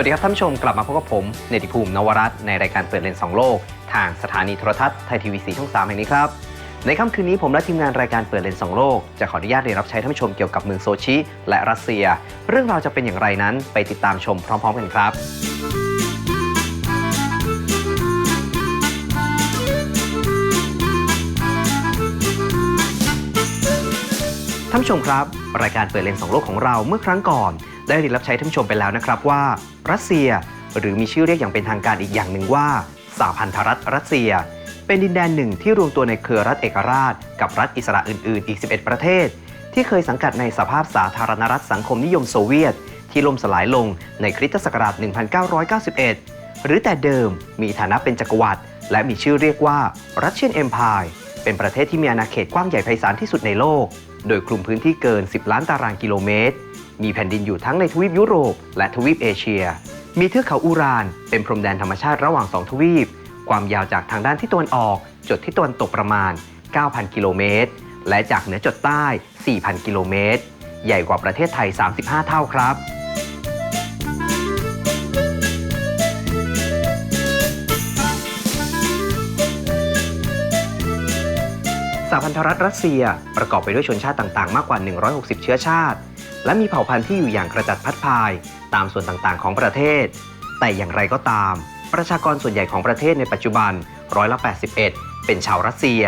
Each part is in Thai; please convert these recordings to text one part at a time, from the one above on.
วัสดีครับท่านผู้ชมกลับมาพบกับผมเนติภูมินวรัตน์ในรายการเปิดเลนส์สองโลก ทางสถานีโทรทัศน์ไทยทีวีสีช่อง 3 แห่งนี้ครับ ในค่ำคืนนี้ผมและทีมงานรายการเปิดเลนส์สองโลก จะขออนุญาตเรียนรับใช้ท่านผู้ชมเกี่ยวกับเมืองโซชิ และรัสเซีย เรื่องราวจะเป็นอย่างไรนั้นไปติดตามชมพร้อมๆกันครับท่านผู้ชมครับ รายการเปิดเลนส์สองโลกของเราเมื่อครั้งก่อน ได้เรียนรับใช้ท่านผู้ชมไปแล้วนะครับว่า รัสเซีย หรือมีชื่อเรียกอย่างเป็นทางการอีกอย่างหนึ่งว่าสหพันธรัฐรัสเซีย เป็นดินแดนหนึ่งที่รวมตัวในเครือรัฐเอกราช กับรัฐอิสระอื่น ๆ อีก 11 ประเทศ ที่เคยสังกัดในสภาพสาธารณรัฐสังคมนิยมโซเวียต ที่ล่มสลายลงในคริสตศักราช 1991 หรือแต่เดิมมีฐานะเป็นจักรวรรดิและมีชื่อเรียกว่ารัสเซียนเอ็มพายเป็นประเทศที่มีอาณาเขตกว้างใหญ่ไพศาลที่สุดในโลก โดยคลุมพื้นที่เกิน 10 ล้านตารางกิโลเมตร มีแผ่นดินอยู่ทั้งในทวีปยุโรป และทวีปเอเชีย มีเทือกเขาอูราน เป็นพรมแดนธรรมชาติระหว่างสองทวีป ความยาวจากทางด้านที่ตะวันออก จดที่ตะวันตกประมาณ 9,000 กิโลเมตร และจากเหนือจดใต้ 4,000 กิโลเมตร ใหญ่กว่าประเทศไทย 35 เท่าครับสหพันธรัฐรัสเซียประกอบไปด้วยชนชาติต่างๆ มากกว่า 160 เชื้อชาติ และมีเผ่าพันธุ์ที่อยู่อย่างกระจัดพัดพาย ตามส่วนต่างๆ ของประเทศ แต่อย่างไรก็ตาม ประชากรส่วนใหญ่ของประเทศในปัจจุบันร้อยละ81 เป็นชาวรัสเซีย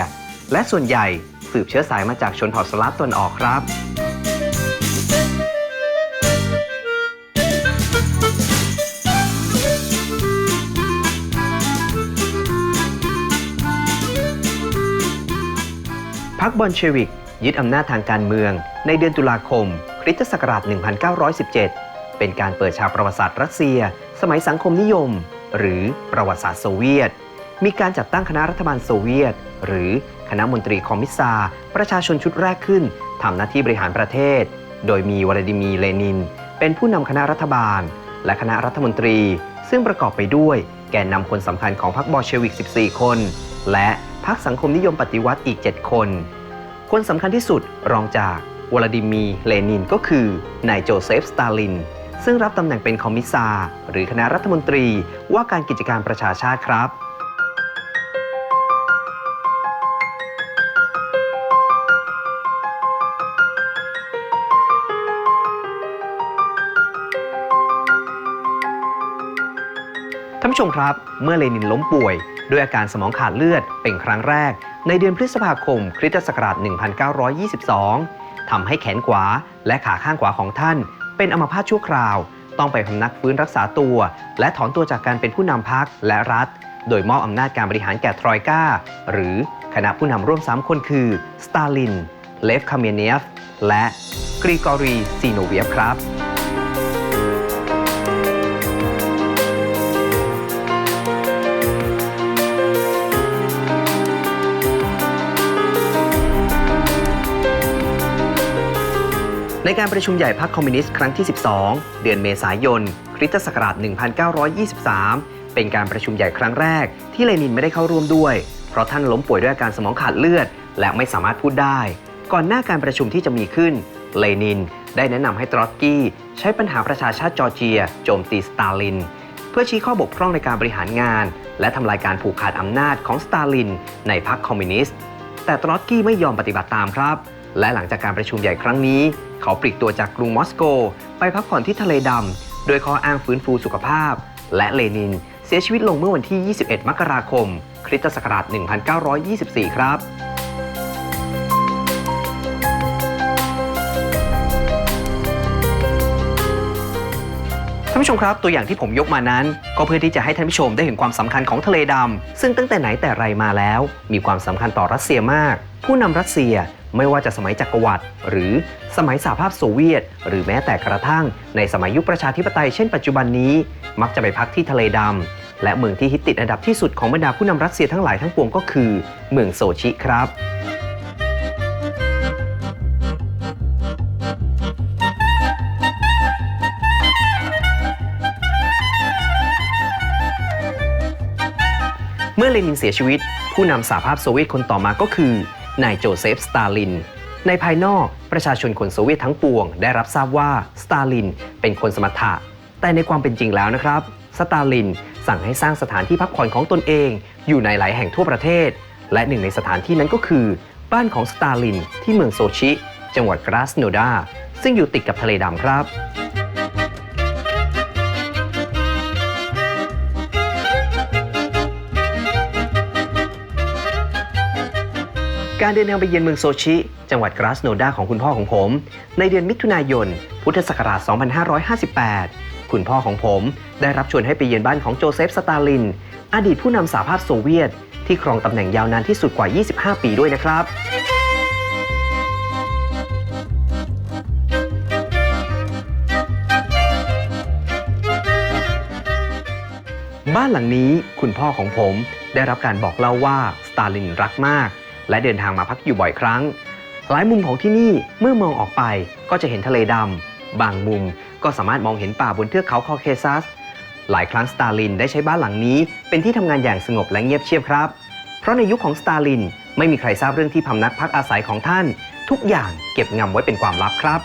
และส่วนใหญ่สืบเชื้อสายมาจากชนเผ่าสลาฟตนออกครับ พรรคบอลเชวิกยึดอำนาจทางการเมืองในเดือนตุลาคม คริสตศักราช 1917 เป็นการเปิดฉากประวัติศาสตร์รัสเซีย สมัยสังคมนิยม หรือประวัติศาสตร์โซเวียต มีการจัดตั้งคณะรัฐบาลโซเวียต หรือคณะมนตรีคอมมิสซาประชาชนชุดแรกขึ้นทำหน้าที่บริหารประเทศ โดยมีวลาดิมีร์เลนิน เป็นผู้นำคณะรัฐบาล และคณะรัฐมนตรี ซึ่งประกอบไปด้วยแกนนำคนสำคัญของพรรคบอลเชวิก 14 คน และพรรคสังคมนิยมปฏิวัติอีก 7 คน คนสำคัญที่สุดรองจาก วลาดิมีเลนินก็คือนายโจเซฟ สตาลิน ซึ่งรับตำแหน่งเป็นคอมมิสซาหรือคณะรัฐมนตรีว่าการกิจการประชาชาติครับท่านผู้ชมครับ เมื่อเลนินล้มป่วย ด้วยอาการสมองขาดเลือดเป็นครั้งแรก ในเดือนพฤษภาคมคริสตศักราช 1922 ทำให้แขนขวาและขาข้างขวาของท่าน เป็นอัมพาตชั่วคราว ต้องไปพำนักฟื้นรักษาตัว และถอนตัวจากการเป็นผู้นำพักและรัฐ โดยมอบอำนาจการบริหารแก่ทรอยกาหรือคณะผู้นำร่วม3คนคือสตาลิน เลฟคาเมเนียฟ และกรีกอรีซีโนเวียฟครับ ในการประชุมใหญ่พรรคคอมมิวนิสต์ครั้งที่ 12 เดือนเมษายน คริสตศักราช 1923 เป็นการประชุมใหญ่ครั้งแรกที่เลนินไม่ได้เข้าร่วมด้วย เพราะท่านล้มป่วยด้วยอาการสมองขาดเลือด และไม่สามารถพูดได้ ก่อนหน้าการประชุมที่จะมีขึ้น เลนินได้แนะนำให้ตรอตกี้ใช้ปัญหาประชาชาติจอร์เจีย โจมตีสตาลิน เพื่อชี้ข้อบกพร่องในการบริหารงาน และทำลายการผูกขาดอำนาจของสตาลิน ในพรรคคอมมิวนิสต์ แต่ตรอตกี้ไม่ยอมปฏิบัติตามครับ และหลังจากการประชุมใหญ่ครั้งนี้ เขาปลีกตัวจากกรุงมอสโก ไปพักผ่อนที่ทะเลดำโดยข้ออ้างฟื้นฟูสุขภาพ และเลนิน เสียชีวิตลงเมื่อวันที่ 21 มกราคม คริสตศักราช 1924 ครับท่านผู้ชมครับตัวอย่างที่ผมยกมานั้น ก็เพื่อที่จะให้ท่านผู้ชมได้เห็นความสำคัญของทะเลดำซึ่งตั้งแต่ไหนแต่ไรมาแล้ว มีความสำคัญต่อรัสเซียมาก ผู้นำรัสเซีย ไม่ว่าจะสมัยจักรวรรดิหรือสมัยสหภาพโซเวียต หรือแม้แต่กระทั่ง ในสมัยยุคประชาธิปไตยเช่นปัจจุบันนี้ มักจะไปพักที่ทะเลดำ และเมืองที่ฮิตติดอันดับที่สุดของบรรดาผู้นำรัสเซียทั้งหลายทั้งปวงก็คือ เมืองโซชิครับเมื่อเลนินเสียชีวิต ผู้นำสหภาพโซเวียตคนต่อมาก็คือ นายโจเซฟ สตาลิน ในภายนอกประชาชนคนโซเวียตทั้งปวง ได้รับทราบว่าสตาลินเป็นคนสมรรถะ แต่ในความเป็นจริงแล้วนะครับ สตาลินสั่งให้สร้างสถานที่พักผ่อนของตนเอง อยู่ในหลายแห่งทั่วประเทศ และหนึ่งในสถานที่นั้นก็คือ บ้านของสตาลินที่เมืองโซชิ จังหวัดกราสโนดาซึ่งอยู่ติดกับทะเลดำครับ การเดินทางไปเยือนเมืองโซชิ จังหวัดกราสโนดาของคุณพ่อของผม ในเดือนมิถุนายน พุทธศักราช 2558 คุณพ่อของผมได้รับชวนให้ไปเยือนบ้านของโจเซฟ สตาลิน อดีตผู้นำสหภาพโซเวียต ที่ครองตำแหน่งยาวนานที่สุดกว่า 25 ปีด้วยนะครับบ้านหลังนี้คุณพ่อของผมได้รับการบอกเล่าว่าสตาลินรักมาก และเดินทางมาพักอยู่บ่อยครั้ง หลายมุมของที่นี่เมื่อมองออกไปก็จะเห็นทะเลดำ บางมุมก็สามารถมองเห็นป่าบนเทือกเขาคอเคซัส หลายครั้งสตาลินได้ใช้บ้านหลังนี้ เป็นที่ทำงานอย่างสงบและเงียบเชียบครับ เพราะในยุคของสตาลินไม่มีใครทราบเรื่องที่พำนักพักอาศัยของท่าน ทุกอย่างเก็บงำไว้เป็นความลับครับ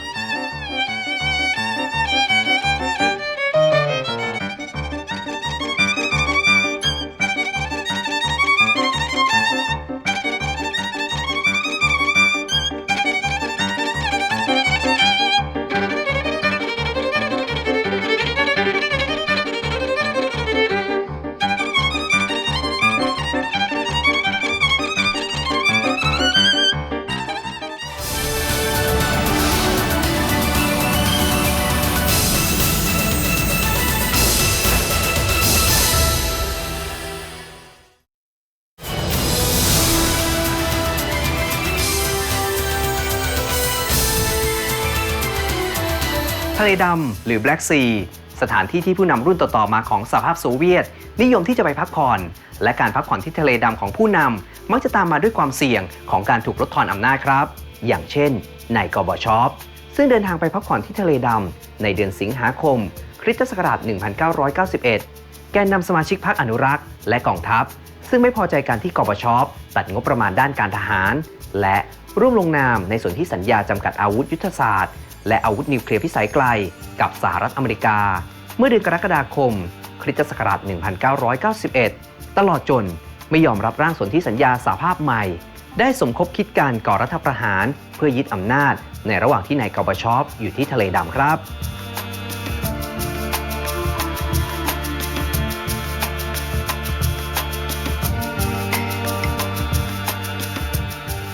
ทะเลดำหรือ Black Sea สถานที่ที่ผู้นำรุ่นต่อๆมาของสหภาพโซเวียต นิยมที่จะไปพักผ่อน และการพักผ่อนที่ทะเลดำของผู้นำมักจะตามมาด้วยความเสี่ยงของการถูกลดทอนอำนาจครับ อย่างเช่นนายกอบชอปซึ่งเดินทางไปพักผ่อนที่ทะเลดำในเดือนสิงหาคม คริสตศักราช 1991 แกนนำสมาชิกพรรคอนุรักษ์ และกองทัพ ซึ่งไม่พอใจการที่กบชอปตัดงบประมาณด้านการทหาร และร่วมลงนามในส่วนที่สัญญาจำกัดอาวุธยุทธศาสตร์ และอาวุธนิวเคลียร์พิสัยไกล กับสหรัฐอเมริกา เมื่อเดือนกรกฎาคม คริสตศักราช 1991 ตลอดจนไม่ยอมรับร่างสนธิสัญญาสหภาพใหม่ ได้สมคบคิดการก่อรัฐประหาร เพื่อยึดอำนาจ ในระหว่างที่นายกบชอปอยู่ที่ทะเลดำครับ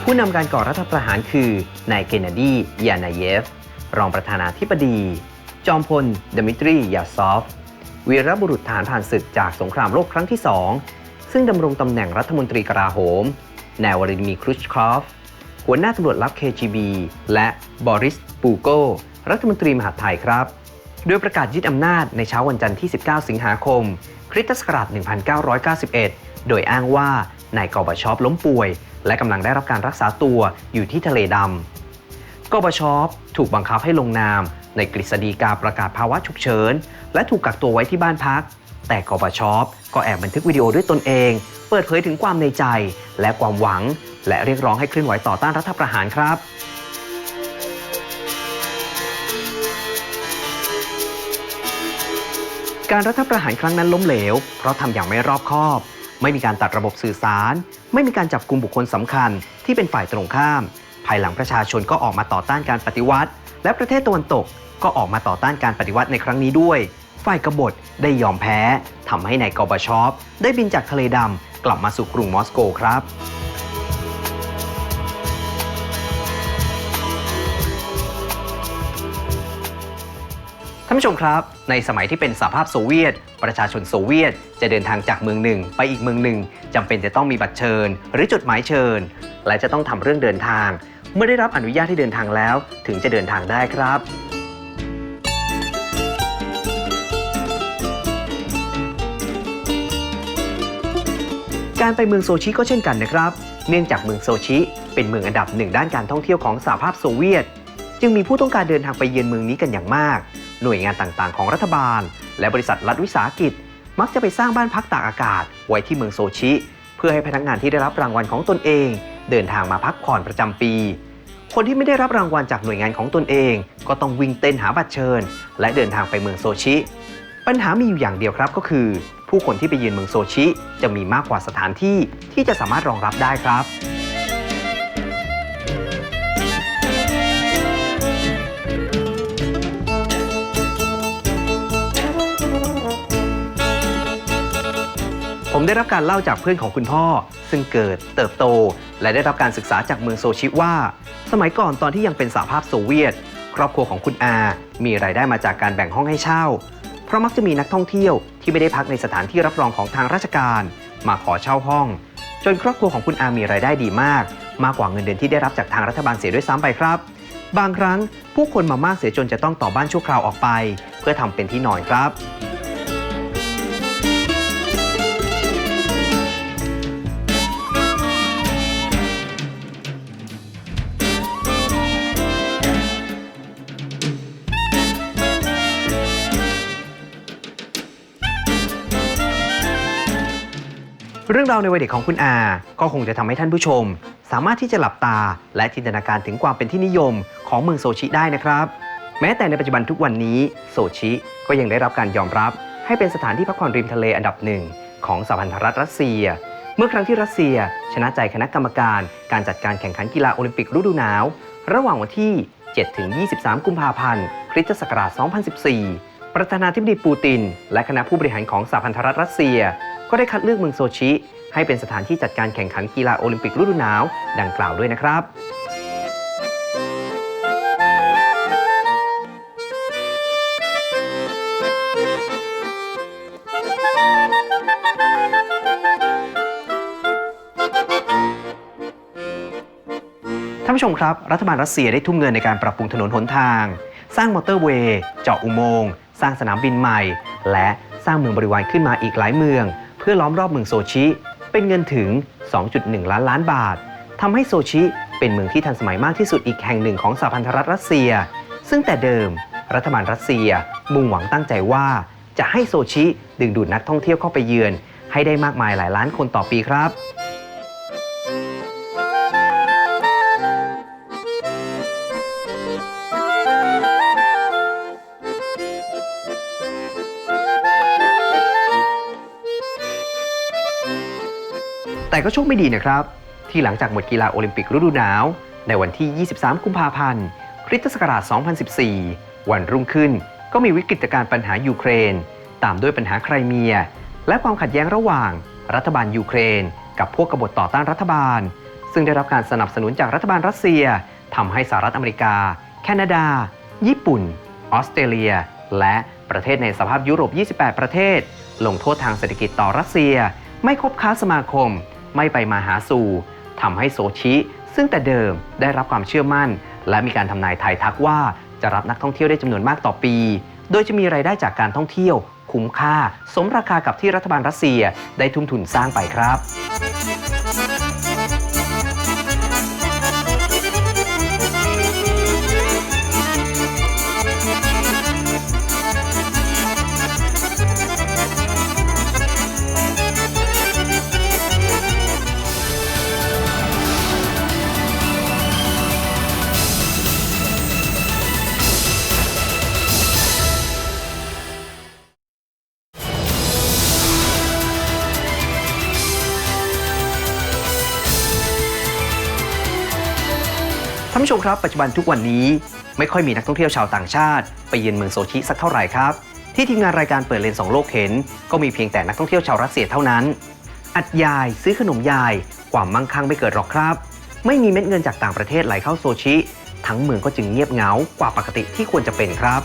ผู้นำการก่อรัฐประหารคือนายเกเนดี ยานาเยฟ รองประธานาธิบดี จอมพลดมิตรี ยาซอฟ วีรบุรุษทหารผ่านศึกจากสงครามโลกครั้งที่2ซึ่งดำรงตำแหน่งรัฐมนตรีกลาโหมนายวลาดิมีครุชคอฟ หัวหน้าตำรวจลับ KGB และบอริส ปูโก รัฐมนตรีมหาดไทยครับ โดยประกาศยึดอำนาจในเช้าวันจันทร์ที่ 19 สิงหาคม คริสตศักราช 1991 โดยอ้างว่านายกอบชอปล้มป่วย และกำลังได้รับการรักษาตัวอยู่ที่ทะเลดำ กบชถูกบังคับให้ลงนาม ในกฤษฎีกาประกาศภาวะฉุกเฉิน และถูกกักตัวไว้ที่บ้านพัก แต่กบชก็แอบบันทึกวิดีโอด้วยตนเอง เปิดเผยถึงความในใจและความหวัง และเรียกร้องให้เคลื่อนไหวต่อต้านรัฐประหารครับการรัฐประหารครั้งนั้นล้มเหลว เพราะทำอย่างไม่รอบคอบ ไม่มีการตัดระบบสื่อสาร ไม่มีการจับกลุ่มบุคคลสำคัญที่เป็นฝ่ายตรงข้ามายหลังประชาชนก็ออกมาต่อต้านการปฏิวัติ และประเทศตะวันตกก็ออกมาต่อต้านการปฏิวัติในครั้งนี้ด้วย ฝ่ายกบฏได้ยอมแพ้ทำให้นายกอบชอปได้บินจากทะเลดำกลับมาสู่กรุงมอสโกครับท่านผู้ชมครับ ในสมัยที่เป็นสหภาพโซเวียต ประชาชนโซเวียต จะเดินทางจากเมืองหนึ่ง ไปอีกเมืองหนึ่งจำเป็นจะต้องมีบัตรเชิญ หรือจดหมายเชิญ และจะต้องทำเรื่องเดินทาง เมื่อได้รับอนุญาตให้เดินทางแล้ว ถึงจะเดินทางได้ครับ การไปเมืองโซชิก็เช่นกันนะครับ เนื่องจากเมืองโซชิ เป็นเมืองอันดับหนึ่งด้านการท่องเที่ยวของสหภาพโซเวียต จึงมีผู้ต้องการเดินทางไปเยือนเมืองนี้กันอย่างมาก หน่วยงานต่างๆ ของรัฐบาล และบริษัทรัฐวิสาหกิจ มักจะไปสร้างบ้านพักตากอากาศ ไว้ที่เมืองโซชิ พื่อให้พนักงานที่ได้รับรางวัลของตนเอง เดินทางมาพักผ่อนประจำปี คนที่ไม่ได้รับรางวัลจากหน่วยงานของตนเอง ก็ต้องวิ่งเต้นหาบัตรเชิญ และเดินทางไปเมืองโซชิ ปัญหามีอยู่อย่างเดียวครับก็คือ ผู้คนที่ไปเยือนเมืองโซชิ จะมีมากกว่าสถานที่ที่จะสามารถรองรับได้ครับ ผมได้รับการเล่าจากเพื่อนของคุณพ่อ ซึ่งเกิดเติบโต และได้รับการศึกษาจากเมืองโซชิว่า สมัยก่อนตอนที่ยังเป็นสหภาพโซเวียต ครอบครัวของคุณอา มีรายได้มาจากการแบ่งห้องให้เช่า เพราะมักจะมีนักท่องเที่ยวที่ไม่ได้พักในสถานที่รับรองของทางราชการ มาขอเช่าห้อง จนครอบครัวของคุณอามีรายได้ดีมาก มากกว่าเงินเดือนที่ได้รับจากทางรัฐบาลเสียด้วยซ้ำไปครับ บางครั้งผู้คนมามากเสียจนจะต้องต่อบ้านชั่วคราวออกไป เพื่อทำเป็นที่นอนครับ เรื่องราวในวัยเด็กของคุณอา ก็คงจะทำให้ท่านผู้ชม สามารถที่จะหลับตา และจินตนาการถึงความเป็นที่นิยมของเมืองโซชิได้นะครับ แม้แต่ในปัจจุบันทุกวันนี้โซชิก็ยังได้รับการยอมรับ ให้เป็นสถานที่พักผ่อนริมทะเลอันดับหนึ่งของสหพันธรัฐรัสเซีย เมื่อครั้งที่รัสเซีย ชนะใจคณะกรรมการ การจัดการแข่งขันกีฬาโอลิมปิกฤดูหนาว ระหว่างวันที่ 7-23 กุมภาพันธ์คริสตศักราช 2014 ประธานาธิบดีปูติน และคณะผู้บริหารของสหพันธรัฐรัสเซีย ก็ได้คัดเลือกเมืองโซชิ ให้เป็นสถานที่จัดการแข่งขันกีฬาโอลิมปิกฤดูหนาว ดังกล่าวด้วยนะครับท่านผู้ชมครับ รัฐบาลรัสเซียได้ทุ่มเงินในการปรับปรุงถนนหนทาง สร้างมอเตอร์เวย์ เจาะอุโมงค์ สร้างสนามบินใหม่ และสร้างเมืองบริวารขึ้นมาอีกหลายเมือง เพื่อล้อมรอบเมืองโซชิ เป็นเงินถึง 2.1 ล้านล้านบาท ทำให้โซชิเป็นเมืองที่ทันสมัยมากที่สุดอีกแห่งหนึ่งของสหพันธรัฐรัสเซีย ซึ่งแต่เดิม รัฐบาลรัสเซียมุ่งหวังตั้งใจว่า จะให้โซชิดึงดูดนักท่องเที่ยวเข้าไปเยือน ให้ได้มากมายหลายล้านคนต่อปีครับ แต่ก็โชคไม่ดีนะครับ ที่หลังจากหมดกีฬาโอลิมปิกฤดูหนาว ในวันที่ 23 กุมภาพันธ์คริสตศักราช 2014 วันรุ่งขึ้นก็มีวิกฤตการณ์ปัญหายูเครน ตามด้วยปัญหาไครเมีย และความขัดแย้งระหว่าง รัฐบาลยูเครน กับพวกกบฏต่อต้านรัฐบาล ซึ่งได้รับการสนับสนุนจากรัฐบาลรัสเซียทำให้สหรัฐอเมริกา แคนาดา ญี่ปุ่น ออสเตรเลีย และประเทศในสภาพยุโรป 28 ประเทศ ลงโทษทางเศรษฐกิจต่อรัสเซีย ไม่คบค้าสมาคม ไม่ไปมาหาสู่ทำให้โซชิ ซึ่งแต่เดิมได้รับความเชื่อมั่น และมีการทำนายทายทักว่าจะรับนักท่องเที่ยวได้จำนวนมากต่อปี โดยจะมีรายได้จากการท่องเที่ยว คุ้มค่า สมราคากับที่รัฐบาลรัสเซียได้ทุ่มทุนสร้างไปครับ ผู้ชมครับปัจจุบันทุกวันนี้ไม่ค่อยมีนักท่องเที่ยวชาวต่างชาติ ไปเยือนเมืองโซชิสักเท่าไหร่ครับ ที่ทีมงานรายการเปิดเลนส์สองโลกเห็น ก็มีเพียงแต่นักท่องเที่ยวชาวรัสเซียเท่านั้น อัดยายซื้อขนมยาย ความมั่งคั่งไม่เกิดหรอกครับ ไม่มีเม็ดเงินจากต่างประเทศไหลเข้าโซชิ ทั้งเมืองก็จึงเงียบเหงากว่าปกติที่ควรจะเป็นครับ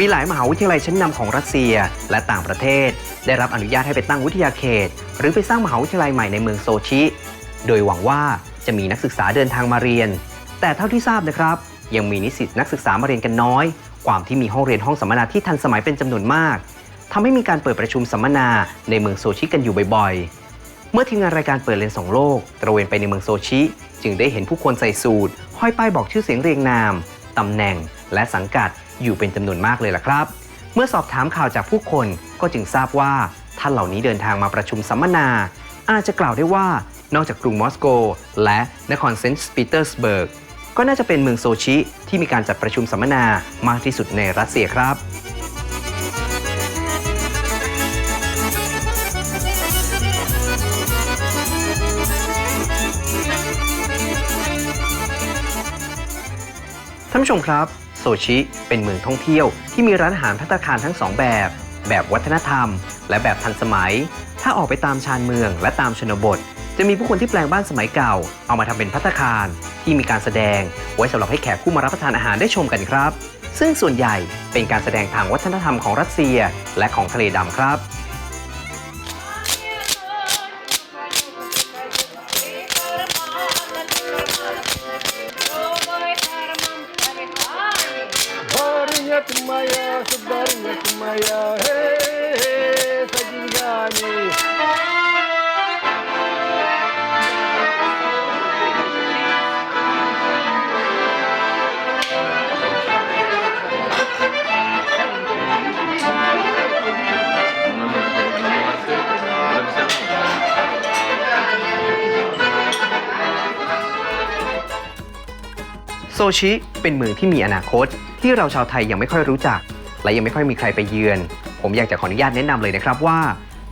มีหลายมหาวิทยาลัยชั้นนำของรัสเซียและต่างประเทศ ได้รับอนุญาตให้ไปตั้งวิทยาเขต หรือไปสร้างมหาวิทยาลัยใหม่ในเมืองโซชิ โดยหวังว่าจะมีนักศึกษาเดินทางมาเรียน แต่เท่าที่ทราบนะครับ ยังมีนิสิตนักศึกษามาเรียนกันน้อย ความที่มีห้องเรียนห้องสัมมนาที่ทันสมัยเป็นจำนวนมากทำให้มีการเปิดประชุมสัมมนาในเมืองโซชิกันอยู่บ่อยๆ เมื่อทีมงานรายการเปิดเลนส์สองโลกตระเวนไปในเมืองโซชิ จึงได้เห็นผู้คนใส่สูทห้อยป้ายบอกชื่อเสียงเรียงนามตำแหน่งและสังกัด อยู่เป็นจำนวนมากเลยล่ะครับ เมื่อสอบถามข่าวจากผู้คนก็จึงทราบว่าท่านเหล่านี้เดินทางมาประชุมสัมมนา อาจจะกล่าวได้ว่านอกจากกรุงมอสโก และนครเซนต์ปีเตอร์สเบิร์กก็น่าจะเป็นเมืองโซชิที่มีการจัดประชุมสัมมนามากที่สุดในรัสเซียครับท่านผู้ชมครับ ซชิ เป็นเมืองท่องเที่ยวที่มีร้านอาหารพัตตาคารทั้งสองแบบ แบบวัฒนธรรม และแบบทันสมัย ถ้าออกไปตามชานเมืองและตามชนบท จะมีผู้คนที่แปลงบ้านสมัยเก่า เอามาทำเป็นพัตตาคาร ที่มีการแสดง ไว้สำหรับให้แขกผู้มารับประทานอาหารได้ชมกันครับ ซึ่งส่วนใหญ่เป็นการแสดงทางวัฒนธรรมของรัสเซีย และของทะเลดำครับ моя, эй, за деньгами. โซชิเป็นเมืองที่มีอนาคต ที่เราชาวไทยยังไม่ค่อยรู้จัก และยังไม่ค่อยมีใครไปเยือน ผมอยากจะขออนุญาตแนะนำเลยนะครับว่า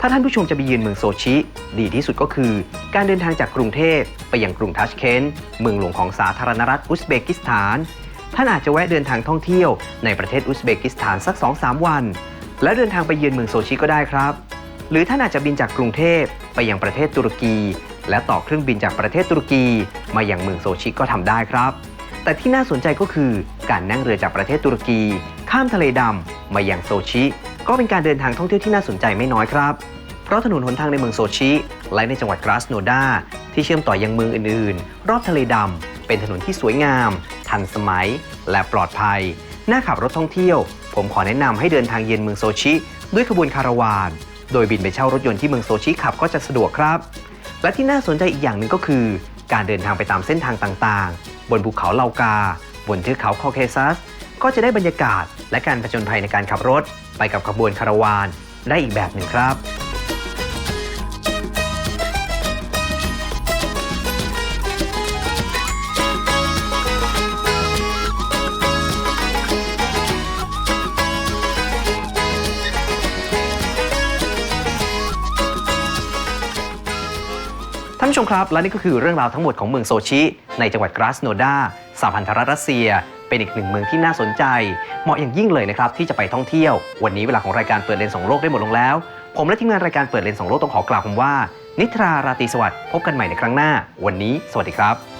ถ้าท่านผู้ชมจะไปเยือนเมืองโซชิ ดีที่สุดก็คือ การเดินทางจากกรุงเทพไปยังกรุงทัชเคนต์เมืองหลวงของสาธารณรัฐอุซเบกิสถาน ท่านอาจจะแวะเดินทางท่องเที่ยวในประเทศอุซเบกิสถานสัก 2-3 วัน แล้วเดินทางไปเยือนเมืองโซชิก็ได้ครับ หรือท่านอาจจะบินจากกรุงเทพไปยังประเทศตุรกี และต่อเครื่องบินจากประเทศตุรกี มายังเมืองโซชิก็ทำได้ครับ แต่ที่น่าสนใจก็คือการนั่งเรือจากประเทศตุรกี ข้ามทะเลดำมายังโซชิ ก็เป็นการเดินทางท่องเที่ยวที่น่าสนใจไม่น้อยครับ เพราะถนนหนทางในเมืองโซชิ และในจังหวัดกราสโนดาที่เชื่อมต่อยังเมืองอื่นๆ รอบทะเลดำเป็นถนนที่สวยงาม ทันสมัย และปลอดภัยน่าขับรถท่องเที่ยว ผมขอแนะนำให้เดินทางเยือนเมืองโซชิ ด้วยขบวนคาราวาน โดยบินไปเช่ารถยนต์ที่เมืองโซชิขับก็จะสะดวกครับ และที่น่าสนใจอีกอย่างหนึ่งก็คือ การเดินทางไปตามเส้นทางต่างๆ บนภูเขาเลากา บนเทือกเขาคอเคซัส ก็จะได้บรรยากาศและการผจญภัยในการขับรถ ไปกับขบวนคาราวาน ได้อีกแบบหนึ่งครับ ผู้ชมครับ และนี่ก็คือเรื่องราวทั้งหมดของเมืองโซชิ ในจังหวัดกราสโนดาสหพันธรัฐรัสเซีย เป็นอีกหนึ่งเมืองที่น่าสนใจ เหมาะอย่างยิ่งเลยนะครับที่จะไปท่องเที่ยว วันนี้เวลาของรายการเปิดเลนส์สองโลกได้หมดลงแล้ว ผมและทีมงานรายการเปิดเลนส์สองโลกต้องขอกล่าวคำว่า นิทราราตรีสวัสดิ์พบกันใหม่ในครั้งหน้า วันนี้ สวัสดีครับ